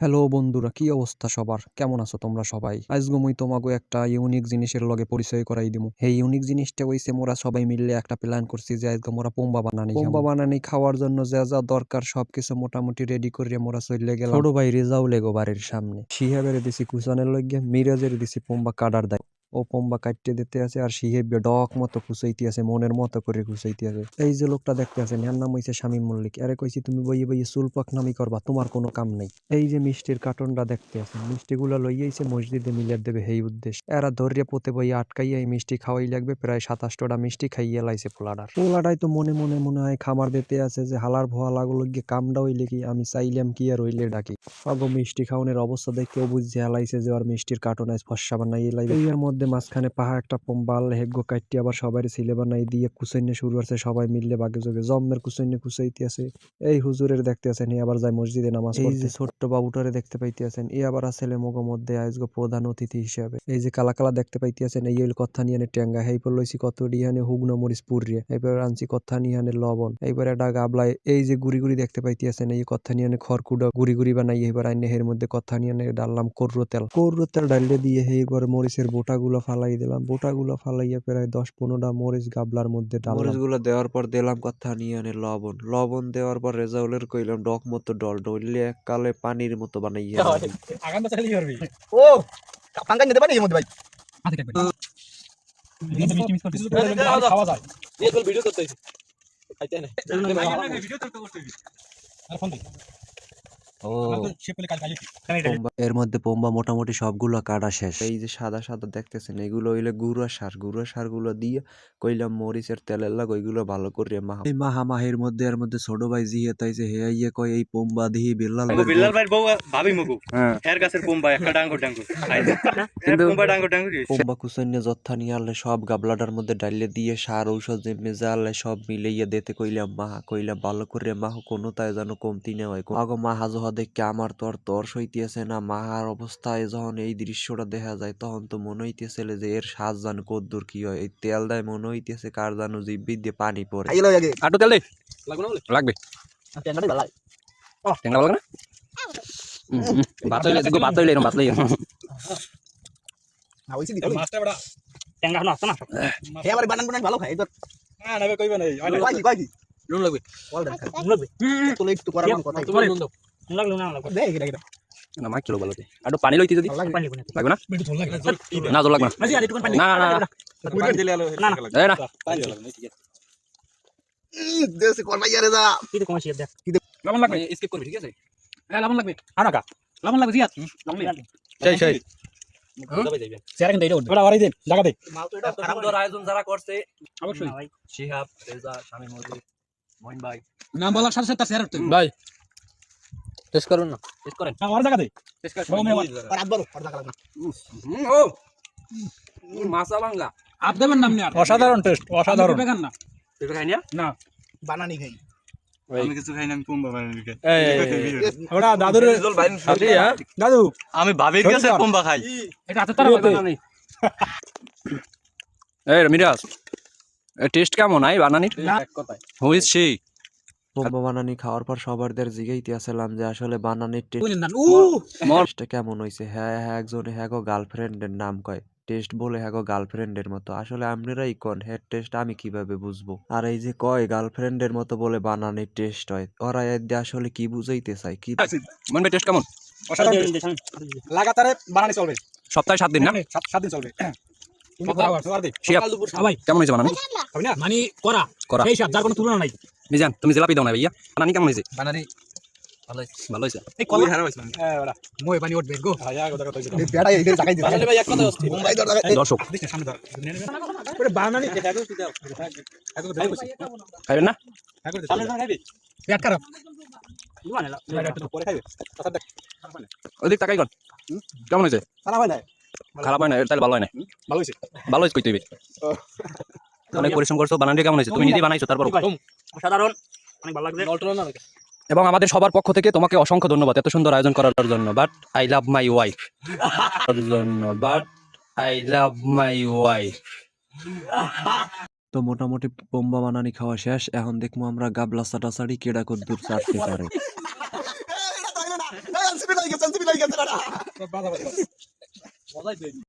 Hello বন্ধুরা কি অবস্থা সবার? কেমন আছো তোমরা সবাই? আজগো মুই তোমাকে একটা ইউনিক জিনিসের লগে পরিচয় করাই দিমু। এই ইউনিক জিনিসটা হইছে মোরা সবাই মিললে একটা প্ল্যান করছি যে আজকে মোরা পোম্বা বানানি পোম্বা বানানি খাওয়ার জন্য যা যা দরকার সবকিছু মোটামুটি রেডি করে মোরা চলে গেলাম। ছোট ভাই রেজাও লেগো বাড়ির সামনে। শিহাবের দিছি কুসানের লগে মিরাজের দিছি পোম্বা কাটার দায় ও পোম্বা কাটতে দিতে আছে, আর শিহেব ডক মতো খুঁচাইতে আছে, মনের মতো করে খুঁচাইতে আছে। এই যে লোকটা দেখতে আছেন, এর নাম হইছে শামীম মল্লিক। আরে কইছি, তুমি বইয়ে বইয়ে চুল পাকনামি করবা, তোমার কোনো কাম নেই। এই যে মিষ্টির কার্টনটা দেখতে আছেন, মিষ্টিগুলো লইয়াইছে মসজিদে মিলিয়ে দেবে এই উদ্দেশ্য। এরা ধরিয়ে পোতে বই আটকাইয়া এই মিষ্টি খাওয়াই লাগবে, প্রায় সাতাশটা মিষ্টি খাইয়ে লাইছে পোলাডার। পোলাডাই তো মনে মনে মনে হয় খামার দিতে আছে যে, হালার ভোয়া লাগল গিয়ে কামটা হইলে কি আমি চাইলাম কি আর হইলে ডাকি? পাগো মিষ্টি খাওয়ানোর অবস্থা দেখে ও বুঝছে হেলাইছে যে, আর মিষ্টির কার্টন আজ ফসা বানাইয়ে লাইবে। এর মধ্যে মাঝখানে পাহা একটা পম্বাল হেগ্য কাটতে আবার সবাই ছিলে বানাই দিয়ে কুসাইনে শুরু করছে সবাই মিললে বাগে যোগে। জম্মের কুসাইনে কুসাইতে আছে এই হুজুরের দেখতে আছেন এ আবার যায় মসজিদে নামাজ এই যে ছোট্ট বাবুটারে দেখতে পাইতে আছেন এ আবার ছেলে মগো মধ্যে আজগো প্রধান অতিথি হিসাবে। এই যে কালা কালা দেখতে পাইতে আছেন এই হইল কথা নিয়ে টেঙ্গা হেইপর লইছি কত ডিহানে হুগনো মরিচ পুরিয়ে এবার আনছি কথা নিহানে লবণ। এইবার একটা গাবলায় এই যে গুড়ি গুড়ি দেখতে পাইতে আছেন এই কথা নিয়ে খড়কুডা গুড়ি গুড়ি বানাই এবার আইনে এর মধ্যে কথা নিয়ে ডাললাম কর্র তেল। কর্র তেল ডালিয়ে দিয়ে এইবার মরিচের বোটাগুলো ফালাই দিলাম বোটাগুলো ফালাইয়া প্রায় দশ পনেরোটা মরিচ গাবলার মধ্যে ডাল মরিচগুলো দেওয়ার পর দিলাম কথা নিয়ে আনে লবণ। লবণ দেওয়ার পর রেজাউলের কইলাম ডক মতো ডল ডললে এককালে পানির মতো বানাইয়া ও পাঙ্কা নিতে পারি এর মধ্যে ভাই? করতে খাওয়া যায়। এই কল ভিডিও করতে হইছে। আর ফোন এর মধ্যে পোম্বা মোটামুটি সবগুলো কাটা শেষ। এই যে সাদা সাদা দেখতেছেন এগুলো হইলে গুঁড়া সার। গুঁড়া সারগুলো দিয়ে কইলাম মরিচের তেলের লাগ ওইগুলো ভালো করে মাহা এই মাহা মাহের মধ্যে এর মধ্যে ছোট ভাই জিহে তাইছে হে ইয়ে কয় এই পোম্বা দিহি বিল্লাল মগু বিল্লাল ভাইয়ের বউ ভাবি মগু। হ্যাঁ। এর গাছের পোম্বা একটা ডাঙ্গর ডাঙ্গর। কিন্তু পোম্বা ডাঙ্গর ডাঙ্গর পোম্বা কুসন্য যথা নিয়ে আনলে সব গাবলাটার মধ্যে ডাইলে দিয়ে সার ঔষধ যে মেজালে সব মিলাইয়া দিতে কইলাম মাহা কইলাম ভালো করে মাহ কোনো তাই যেন কমতি না হয়। আগো মাহা জহা দেখে আমার তো আর তর সইতেছে না। মাহার অবস্থায় যখন এই দৃশ্যটা দেখা যায় তখন তো মনে হইতেছে যে এর সাজ জানো কদ্দুর কি হয়। এই তেল দেয় মনে হইতেছে কার জানো জিব্বি দিয়ে পানি পড়ে। আটু তেল দে। লাগবে লাগবে। টেঙ্গাটি ভালো টেঙ্গা ভালো না? ভাত হইলে দেখো এরকম ভাত না হইছে দিতে মাছটা বড়। টেঙ্গা না আসতো না? হে আমার বানান বানান ভালো খাই এবার না না কইবে না কয় কি কয় কি? নুন লাগবে। নুন লাগবে। তো একটু করার কথা তোমার নুন দাও নুন লাগল না লাগবে দে না মা কিলো ভালো দে পানি লইতে যদি? লাগবে না। না? জল লাগবে না না। না না না। না না। না দেশে কোন ভাই আরে যা কি কম আছে দেখ। লবণ লাগবে? স্কিপ করবি ঠিক আছে? হ্যাঁ লবণ লাগবে। আনা কা লবণ লাগবে জিয়াত লবণ সেই সেই। দে। ভাই নাম বলার সাথে সাথে ভাই টেস্ট করুন না। টেস্ট করেন। না আর জায়গা দে। করেন। আর দেখা লাগবে। ও। মাসা বাংলা আপ দেবেন নাম নিয়ে অসাধারণ টেস্ট অসাধারণ। বেগান না? তুই খাই না? না। বানানি খাই। আমি কিছু খাই না আমি পোম্বা বানাই খাই। ওটা দাদুর দাদু আমি ভাবির কাছে পোম্বা খাই। এটা হাতে তার বানানি। এই মিরাজ টেস্ট কেমন? আই বানানির? হুইজ সি পোম্বা বানানি খাওয়ার পর সবারদের যে আসলে বানানির টেস্টটা কেমন হইছে? হ্যাঁ হ্যাঁ একজনে হ্যাঁ গো গার্লফ্রেন্ডের নাম কয়। টেস্ট বলে হ্যাঁ গো গার্লফ্রেন্ডের মতো। আসলে আপনারাই কোন? হেড টেস্ট আমি কীভাবে বুঝব? আর এই যে কয় গার্লফ্রেন্ডের মতো বলে বানানির টেস্ট হয়? ওরা এর দিয়ে আসলে কি বুঝাইতে চায়? কি মন ভাই টেস্ট কেমন? লাগাতারে বানানি চলবে। সপ্তাহে সাত দিন না? সাত সাত দিন চলবে। কেমন হয়েছে বানানি? মানে করা। করা। সেই সব যার কোনো তুলনা নাই। মিজান তুমি জিলাপি দাও না ভাইয়া। বানানি কেমন হয়েছে? বানানি ভালো হয়েছে। এই কলা হারা হইছে হ্যাঁ ওরা মই পানি উঠবে গো। এই পেড়া এই জায়গায় দিতে আসলে ভাই এক কথা হচ্ছে মুম্বাই দর জায়গায় দর্শক। ওরে বানানি খাইবেন না? পেট খারাপ ওদিক তাকাই কর। কেমন হয়েছে? সারা হয় না খারাপ হয় না তাহলে ভালো হয় না ভালো হইছে ভালো হয়েছে কইতে হইবে অনেক পরিশ্রম করছ বানানটি কেমন হয়েছে? তুমি নিজে বানাইছো তারপর অসাধারণ। অনেক ভালো লাগছে। এবং আমাদের সবার পক্ষ থেকে তোমাকে অসংখ্য ধন্যবাদ এত সুন্দর আয়োজন করার জন্য। But I love my wife জন্য but I love my wife তো মোটামুটি বোম্বা বানানি খাওয়া শেষ। এখন দেখব আমরা গাবলা চাটাচাড়ি কেডা কদ্দুর চাটতে পারে। এটা